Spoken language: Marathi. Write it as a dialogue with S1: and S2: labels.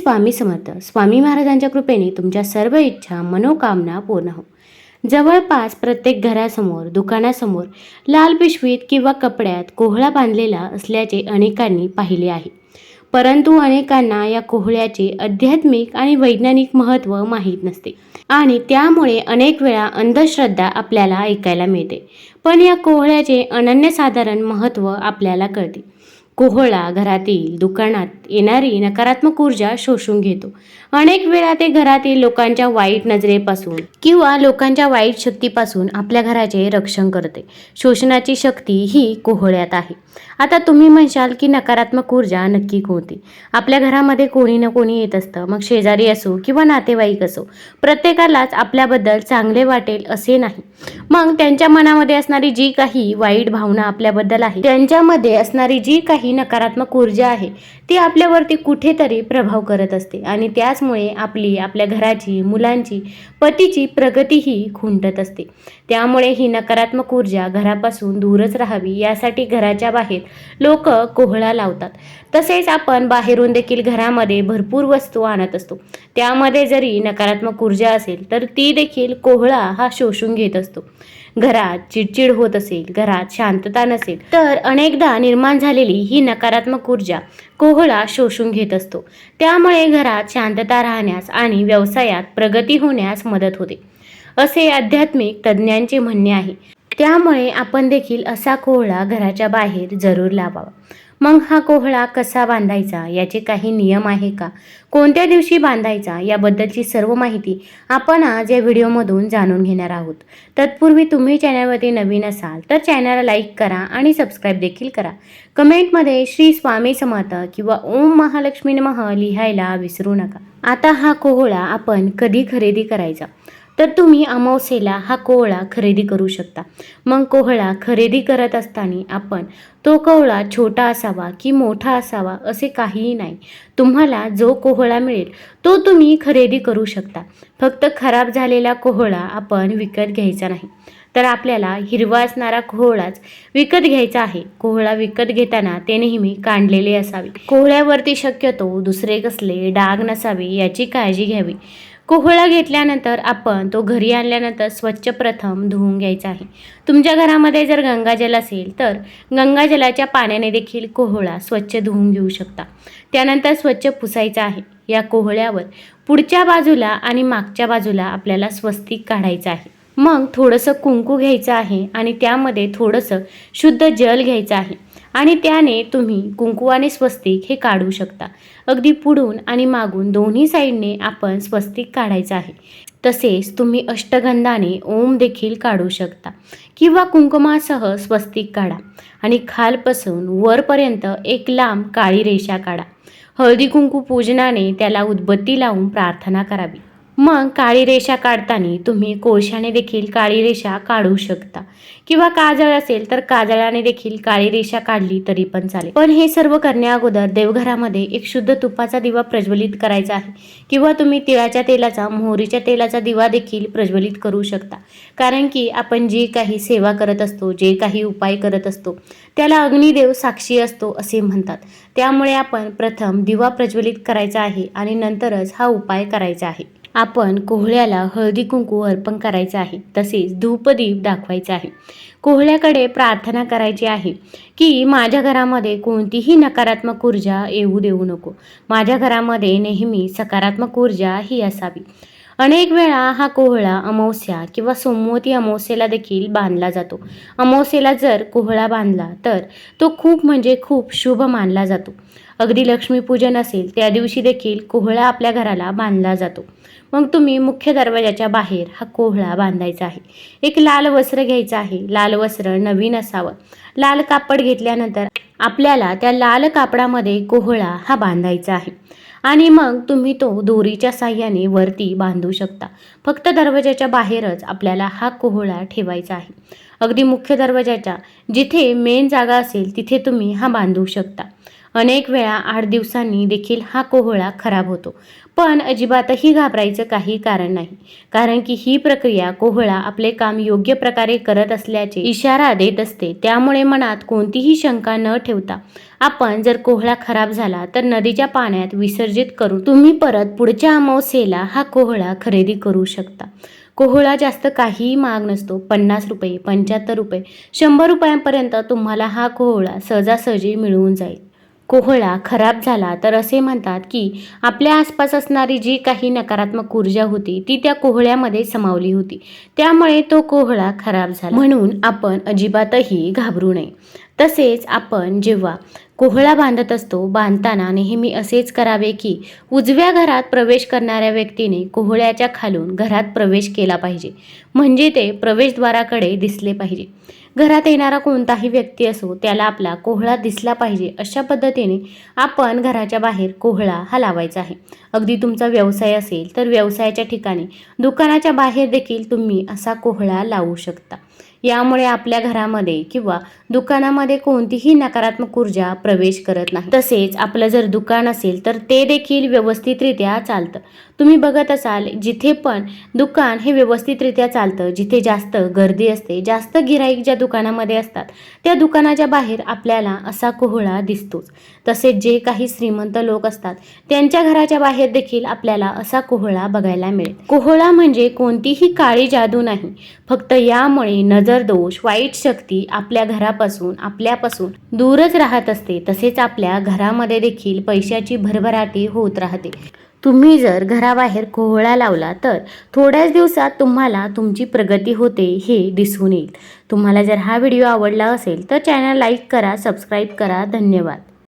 S1: स्वामी समर्थ. स्वामी महाराजांच्या कृपेने तुमच्या सर्व इच्छा मनोकामना पूर्ण हो. जवळपास प्रत्येक घरासमोर दुकानासमोर लाल पिशवीत किंवा कपड्यात कोहळा बांधलेला असल्याचे अनेकांनी पाहिले आहे. परंतु अनेकांना या कोहळ्याचे आध्यात्मिक आणि वैज्ञानिक महत्त्व माहीत नसते. आणि त्यामुळे अनेक वेळा अंधश्रद्धा आपल्याला ऐकायला मिळते. पण या कोहळ्याचे अनन्यसाधारण महत्त्व आपल्याला कळते. कोहळा घरातील दुकानात येणारी नकारात्मक ऊर्जा शोषून घेतो. अनेक वेळा ते घरातील लोकांच्या वाईट नजरेपासून किंवा लोकांच्या वाईट शक्तीपासून आपल्या घराचे रक्षण करते. शोषणाची शक्ती ही कोहळ्यात आहे. आता तुम्ही म्हणशाल की नकारात्मक ऊर्जा नक्की कोणती? आपल्या घरामध्ये कोणी ना कोणी येत असतं. मग शेजारी असो किंवा नातेवाईक असो प्रत्येकालाच आपल्याबद्दल चांगले वाटेल असे नाही. मग त्यांच्या मनामध्ये असणारी जी काही वाईट भावना आपल्याबद्दल आहे त्यांच्यामध्ये असणारी जी काही नकारात्मक ऊर्जा आहे ती आपल्यावरती कुठेतरी प्रभाव करत असते आणि त्याचमुळे आपली आपल्या घराची मुलांची पतीची प्रगतीही खुंटत असते. त्यामुळे ही नकारात्मक ऊर्जा घरापासून दूरच राहावी यासाठी घराच्या बाहेर लोक कोहळा लावतात. तसेच आपण बाहेरून देखील घरामध्ये भरपूर वस्तू आणत असतो. त्यामध्ये जरी नकारात्मक ऊर्जा असेल तर ती देखील कोहळा हा शोषून घेत असतो. घरात चिडचिड होत असेल घरात शांतता नसेल तर अनेकदा निर्माण झालेली ही नकारात्मक ऊर्जा कोहळा शोषून घेत असतो. त्यामुळे घरात शांतता राहण्यास आणि व्यवसायात प्रगती होण्यास मदत होते. असे आध्यात्मिक तज्ज्ञांचे म्हणणे आहे. त्यामुळे आपण देखील असा कोहळा घराच्या बाहेर जरूर लावावा. मग हा कोहळा कसा बांधायचा? याचे काही नियम आहे का? कोणत्या दिवशी बांधायचा? याबद्दलची सर्व माहिती आपण आज या व्हिडिओमधून जाणून घेणार आहोत. तत्पूर्वी तुम्ही चॅनलवरती नवीन असाल तर चॅनलला लाईक करा आणि सबस्क्राईब देखील करा. कमेंटमध्ये श्री स्वामी समर्थ किंवा ओम महालक्ष्मी नमः लिहायला विसरू नका. आता हा कोहळा आपण कधी खरेदी करायचा? तर तुम्ही अमावस्येला हा कोहळा खरेदी करू शकता. मग कोहळा खरेदी करत असताना आपण तो कोहळा छोटा असावा की मोठा असावा असे काहीही नाही. तुम्हाला जो कोहळा मिळेल तो तुम्ही खरेदी करू शकता. फक्त खराब झालेला कोहळा आपण विकत घ्यायचा नाही. तर आपल्याला हिरवा असणारा कोहळाच विकत घ्यायचा आहे. कोहळा विकत घेताना ते नेहमी काढलेले असावे. कोहळ्यावरती शक्यतो दुसरे कसले डाग नसावे याची काळजी घ्यावी. कोहळा घेतल्यानंतर आपण तो घरी आणल्यानंतर स्वच्छ प्रथम धुवून घ्यायचा आहे. तुमच्या घरामध्ये जर गंगाजल असेल तर गंगाजलाच्या पाण्याने देखील कोहळा स्वच्छ धुवून घेऊ शकता. त्यानंतर स्वच्छ पुसायचा आहे. या कोहळ्यावर पुढच्या बाजूला आणि मागच्या बाजूला आपल्याला स्वस्तिक काढायचं आहे. मग थोडंसं कुंकू घ्यायचं आहे आणि त्यामध्ये थोडंसं शुद्ध जल घ्यायचं आहे. आणि त्याने तुम्ही कुंकू आणि स्वस्तिक हे काढू शकता. अगदी पुढून आणि मागून दोन्ही साईडने आपण स्वस्तिक काढायचं आहे. तसेच तुम्ही अष्टगंधाने ओम देखील काढू शकता. किंवा कुंकुमासह स्वस्तिक काढा आणि खालपासून वरपर्यंत एक लांब काळी रेषा काढा. हळदी कुंकू पूजनाने त्याला उदबत्ती लावून प्रार्थना करावी. मग काळी रेषा काढताना तुम्ही कोळशाने देखील काळी रेषा काढू शकता. किंवा काजळ असेल तर काजळाने देखील काळी रेषा काढली तरी पण चालेल. पण हे सर्व करण्या अगोदर देवघरामध्ये एक शुद्ध तुपाचा दिवा प्रज्वलित करायचा आहे. किंवा तुम्ही तिळाच्या तेलाचा मोहरीच्या तेलाचा दिवा देखील प्रज्वलित करू शकता. कारण की आपण जी काही सेवा करत असतो जे काही उपाय करत असतो त्याला अग्निदेव साक्षी असतो असे म्हणतात. त्यामुळे आपण प्रथम दिवा प्रज्वलित करायचा आहे आणि नंतरच हा उपाय करायचा आहे. आपण कोहळ्याला हळदी कुंकू अर्पण करायचं आहे. तसेच धूपदीप दाखवायचा आहे. कोहळ्याकडे प्रार्थना करायची आहे की माझ्या घरामध्ये कोणतीही नकारात्मक ऊर्जा येऊ देऊ नको. माझ्या घरामध्ये नेहमी सकारात्मक ऊर्जा ही असावी. अनेक वेळा हा कोहळा अमावस्या किंवा सोमवती अमावस्येला देखील बांधला जातो. अमावस्येला जर कोहळा बांधला तर तो खूप म्हणजे खूप शुभ मानला जातो. अगदी लक्ष्मीपूजन असेल त्या दिवशी देखील कोहळा आपल्या घराला बांधला जातो. मग तुम्ही मुख्य दरवाजाच्या बाहेर हा कोहळा बांधायचा आहे. एक लाल वस्त्र घ्यायचं आहे. लाल वस्त्र नवीन असावं. लाल कापड घेतल्यानंतर आपल्याला त्या लाल कापडामध्ये कोहळा हा बांधायचा आहे. आणि मग तुम्ही तो दोरीच्या साह्याने वरती बांधू शकता. फक्त दरवाजाच्या बाहेरच आपल्याला हा कोहळा ठेवायचा आहे. अगदी मुख्य दरवाजाच्या जिथे मेन जागा असेल तिथे तुम्ही हा बांधू शकता. अनेक वेळा आठ दिवसांनी देखील हा कोहळा खराब होतो. पण अजिबातही घाबरायचं काही कारण नाही. कारण की ही प्रक्रिया कोहळा आपले काम योग्य प्रकारे करत असल्याचे इशारा देत असते. त्यामुळे मनात कोणतीही शंका न ठेवता आपण जर कोहळा खराब झाला तर नदीच्या पाण्यात विसर्जित करून तुम्ही परत पुढच्या अमावस्येला हा कोहळा खरेदी करू शकता. कोहळा जास्त काहीही महाग नसतो. पन्नास रुपये पंच्याहत्तर रुपये शंभर रुपयांपर्यंत तुम्हाला हा कोहळा सहजासहजी मिळून जाईल. कोहळा खराब झाला तर असे म्हणतात की आपल्या आसपास असणारी जी काही नकारात्मक ऊर्जा होती ती त्या कोहळ्यामध्ये समावली होती. त्यामुळे तो कोहळा खराब झाला. म्हणून आपण अजिबातही घाबरू नये. तसेच आपण जेव्हा कोहळा बांधत असतो बांधताना नेहमी असेच करावे की उजव्या घरात प्रवेश करणाऱ्या व्यक्तीने कोहळ्याच्या खालून घरात प्रवेश केला पाहिजे. म्हणजे ते प्रवेशद्वाराकडे दिसले पाहिजे. घरात येणारा कोणताही व्यक्ती असो त्याला आपला कोहळा दिसला पाहिजे अशा पद्धतीने आपण घराच्या बाहेर कोहळा हा लावायचा आहे. अगदी तुमचा व्यवसाय असेल तर व्यवसायाच्या ठिकाणी दुकानाच्या बाहेर देखील तुम्ही असा कोहळा लावू शकता. यामुळे आपल्या घरामध्ये किंवा दुकानामध्ये कोणतीही नकारात्मक ऊर्जा प्रवेश करत नाही. तसेच आपलं जर दुकान असेल तर ते देखील व्यवस्थितरित्या चालतं. तुम्ही बघत असाल जिथे पण दुकान हे व्यवस्थितरित्या चालतं जिथे जास्त गर्दी असते जास्त गिराईक ज्या दुकानामध्ये असतात त्या दुकानाच्या बाहेर आपल्याला असा कोहळा दिसतोच. तसेच जे काही श्रीमंत लोक असतात त्यांच्या घराच्या बाहेर देखील आपल्याला असा कोहळा बघायला मिळेल. कोहळा म्हणजे कोणतीही काळी जादू नाही. फक्त यामुळे नजर दोष वाईट शक्ती आपल्या घरापासून आपल्यापासून दूरच राहत असते तसेच आपल्या घरामध्ये देखील पैशाची भरभराटी होत राहते. तुम्ही जर घराबाहेर कोहळा लावला तर थोड्याच दिवसात तुम्हाला तुमची प्रगती होते हे दिसून येईल. तुम्हाला जर हा व्हिडिओ आवडला असेल तर चॅनल लाईक करा सबस्क्राईब करा. धन्यवाद.